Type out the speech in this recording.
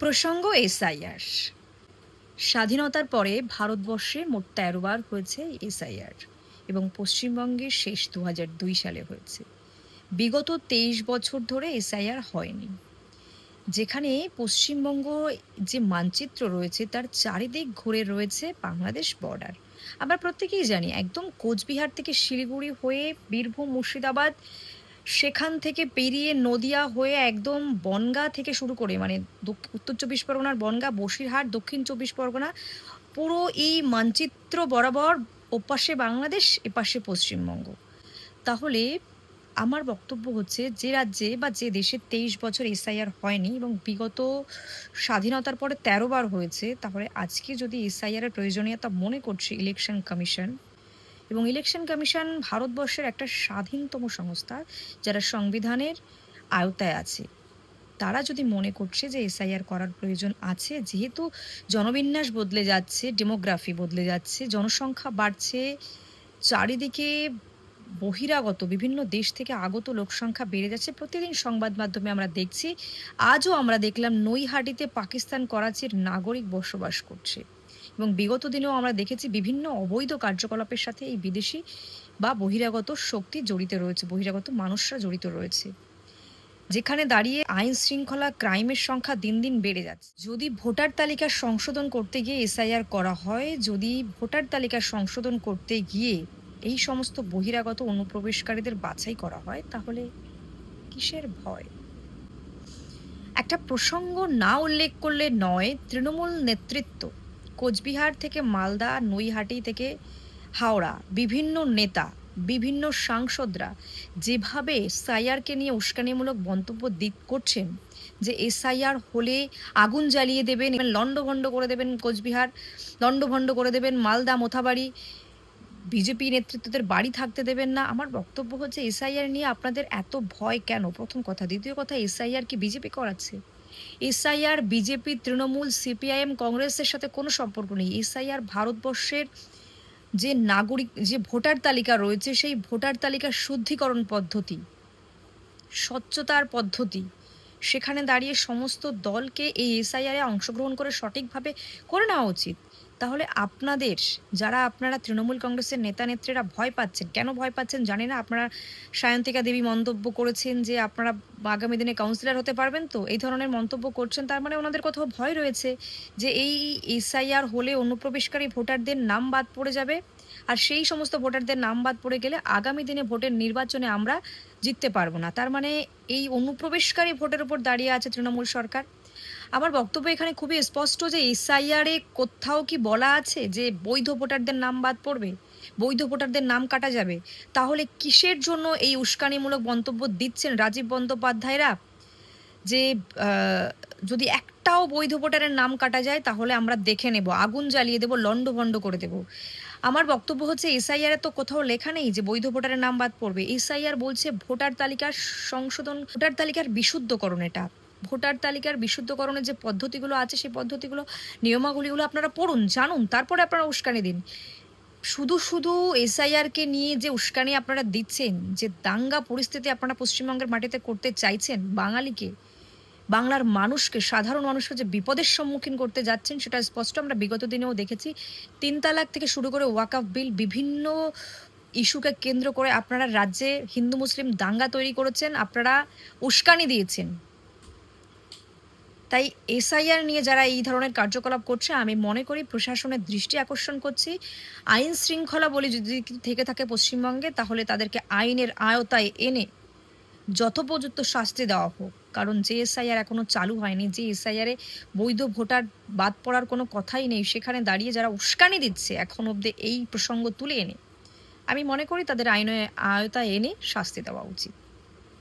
প্রসঙ্গ এসআইআর। স্বাধীনতার পরে ভারতবর্ষে মোট তেরো বার হয়েছে এসআইআর এবং পশ্চিমবঙ্গে শেষ দু দুই সালে হয়েছে। বিগত তেইশ বছর ধরে এসআইআর হয়নি। যেখানে পশ্চিমবঙ্গ যে মানচিত্র রয়েছে তার চারিদিক ঘুরে রয়েছে বাংলাদেশ বর্ডার আমরা প্রত্যেকেই জানি একদম কোচবিহার থেকে শিলিগুড়ি হয়ে বীরভূম মুর্শিদাবাদ সেখান থেকে পেরিয়ে নদিয়া হয়ে একদম বনগা থেকে শুরু করে মানে উত্তর চব্বিশ পরগনার বনগা, বসিরহাট, দক্ষিণ চব্বিশ পরগনা, পুরো এই মানচিত্র বরাবর ওপাশে বাংলাদেশ, এপাশে পশ্চিমবঙ্গ। তাহলে আমার বক্তব্য হচ্ছে, যে রাজ্যে বা যে দেশে তেইশ বছর এসআইআর হয়নি এবং বিগত স্বাধীনতার পরে তেরো বার হয়েছে, তাহলে আজকে যদি এসআইআর এর প্রয়োজনীয়তা মনে করছে ইলেকশন কমিশন এবং ইলেকশন কমিশন ভারতবর্ষের একটা স্বাধীনতম সংস্থা যারা সংবিধানের আওতায় আছে। তারা যদি মনে করছে যে এসআইআর করার প্রয়োজন আছে, যেহেতু জনবিন্যাস বদলে যাচ্ছে ডেমোগ্রাফি বদলে যাচ্ছে, জনসংখ্যা বাড়ছে, চারিদিকে বহিরাগত, বিভিন্ন দেশ থেকে আগত লোকসংখ্যা বেড়ে যাচ্ছে। প্রতিদিন সংবাদ মাধ্যমে আমরা দেখছি, আজও আমরা দেখলাম নৈহাটিতে পাকিস্তান, করাচির নাগরিক বসবাস করছে। এবং বিগত দিনেও আমরা দেখেছি বিভিন্ন অবৈধ কার্যকলাপের সাথে এই বিদেশি বা বহিরাগত শক্তি জড়িত রয়েছে, বহিরাগত মানুষরা জড়িত রয়েছে। যেখানে দাঁড়িয়ে আইন শৃঙ্খলা ক্রাইমের সংখ্যা দিন দিন বেড়ে যাচ্ছে। যদি ভোটার তালিকা সংশোধন করতে গিয়ে এসআইআর করা হয়, যদি ভোটার তালিকা সংশোধন করতে গিয়ে এই সমস্ত বহিরাগত অনুপ্রবেশকারীদের বাছাই করা হয়, তাহলে কিসের ভয়? একটা প্রসঙ্গ না উল্লেখ করলে নয়, তৃণমূল নেতৃত্ব কোচবিহার থেকে মালদা, নৈহাটি থেকে হাওড়া, বিভিন্ন নেতা, বিভিন্ন সাংসদরা যেভাবে এসআইআরকে নিয়ে উস্কানিমূলক মন্তব্য দিক করছেন যে এসআইআর হলে আগুন জ্বালিয়ে দেবেন লণ্ডভণ্ড করে দেবেন কোচবিহার, লণ্ডভণ্ড করে দেবেন মালদা, মোথাবাড়ি, বিজেপি নেতৃত্বদের বাড়ি থাকতে দেবেন না। আমার বক্তব্য হচ্ছে, এসআইআর নিয়ে আপনাদের এত ভয় কেন? প্রথম কথা। দ্বিতীয় কথা, এসআইআর কি বিজেপি করাচ্ছে? এসআইআর, বিজেপি, তৃণমূল, সিপিআইএম, কংগ্রেসের সাথে কোনো সম্পর্ক নেই। এসআইআর ভারতবর্ষের যে নাগরিক, যে ভোটার তালিকা রয়েছে, সেই ভোটার তালিকার শুদ্ধিকরণ পদ্ধতি, স্বচ্ছতার পদ্ধতি, সেখানে দাঁড়িয়ে সমস্ত দলকে এই এসআইআরে অংশগ্রহণ করে সঠিকভাবে করে নেওয়া উচিত। তাহলে আপনাদের, যারা আপনারা তৃণমূল কংগ্রেসের নেতা নেত্রীরা ভয় পাচ্ছেন, কেন ভয় পাচ্ছেন জানি না, আপনারা সায়ন্তিকা দেবী মন্তব্য করেছেন যে আপনারা আগামী দিনে কাউন্সিলর হতে পারবেন তো, এই ধরনের মন্তব্য করছেন, তার মানে ওনাদের কোথাও ভয় রয়েছে যে এই এসআইআর হলে অনুপ্রবেশকারী ভোটারদের নাম বাদ পড়ে যাবে, আর সেই সমস্ত ভোটারদের নাম বাদ পড়ে গেলে আগামী দিনে ভোটের নির্বাচনে আমরা জিততে পারব না। তার মানে এই অনুপ্রবেশকারী ভোটের উপর দাঁড়িয়ে আছে তৃণমূল সরকার। আমার বক্তব্য এখানে খুবই স্পষ্ট যে এসআইআরে কোথাও কি বলা আছে যে বৈধ ভোটারদের নাম বাদ পড়বে? বৈধ ভোটারদের নাম কাটা যাবে? তাহলে কিসের জন্য এই উস্কানিমূলক মন্তব্য দিচ্ছেন রাজীব বন্দ্যোপাধ্যায়রা? যে যদি একটাও বৈধ ভোটারের নাম কাটা যায়, তাহলে আমরা দেখে নেব, আগুন জ্বালিয়ে দেবো, লণ্ডভণ্ড করে দেব। আমার বক্তব্য হচ্ছে, এসআইআর তো কোথাও লেখা নেই যে বৈধ ভোটারের নাম বাদ পড়বে। এসআইআর বলছে ভোটার তালিকার সংশোধন, ভোটার তালিকার বিশুদ্ধকরণ এটা। ভোটার তালিকার বিশুদ্ধকরণের যে পদ্ধতিগুলো আছে, সেই পদ্ধতিগুলো, নিয়মাবলীগুলো আপনারা পড়ুন, জানুন, তারপরে আপনারা উস্কানি দিন। শুধু শুধু এসআইআরকে নিয়ে যে উস্কানি আপনারা দিচ্ছেন, যে দাঙ্গা পরিস্থিতি আপনারা পশ্চিমবঙ্গের মাটিতে করতে চাইছেন, বাঙালিকে, বাংলার মানুষকে, সাধারণ মানুষকে যে বিপদের সম্মুখীন করতে যাচ্ছেন, সেটা স্পষ্ট আমরা বিগত দিনেও দেখেছি। তিন তালাক থেকে শুরু করে ওয়াকআপ বিল, বিভিন্ন ইস্যুকে কেন্দ্র করে আপনারা রাজ্যে হিন্দু, মুসলিম দাঙ্গা তৈরি করেছেন, আপনারা উস্কানি দিয়েছেন। তাই এসআইআর নিয়ে যারা এই ধরনের কার্যকলাপ করছে, আমি মনে করি প্রশাসনের দৃষ্টি আকর্ষণ করছি। আইন শৃঙ্খলা বলে যদি থেকে থাকে পশ্চিমবঙ্গে, তাহলে তাদেরকে আইনের আয়তায় এনে যথোপযুক্ত শাস্তি দেওয়া হোক। কারণ যে এসআইআর এখনও চালু হয়নি, যে এসআইআরে বৈধ ভোটার বাদ পড়ার কোনো কথাই নেই, সেখানে দাঁড়িয়ে যারা উস্কানি দিচ্ছে এখন অব্দি এই প্রসঙ্গ তুলে এনে, আমি মনে করি তাদের আইনে আয়তায় এনে শাস্তি দেওয়া উচিত।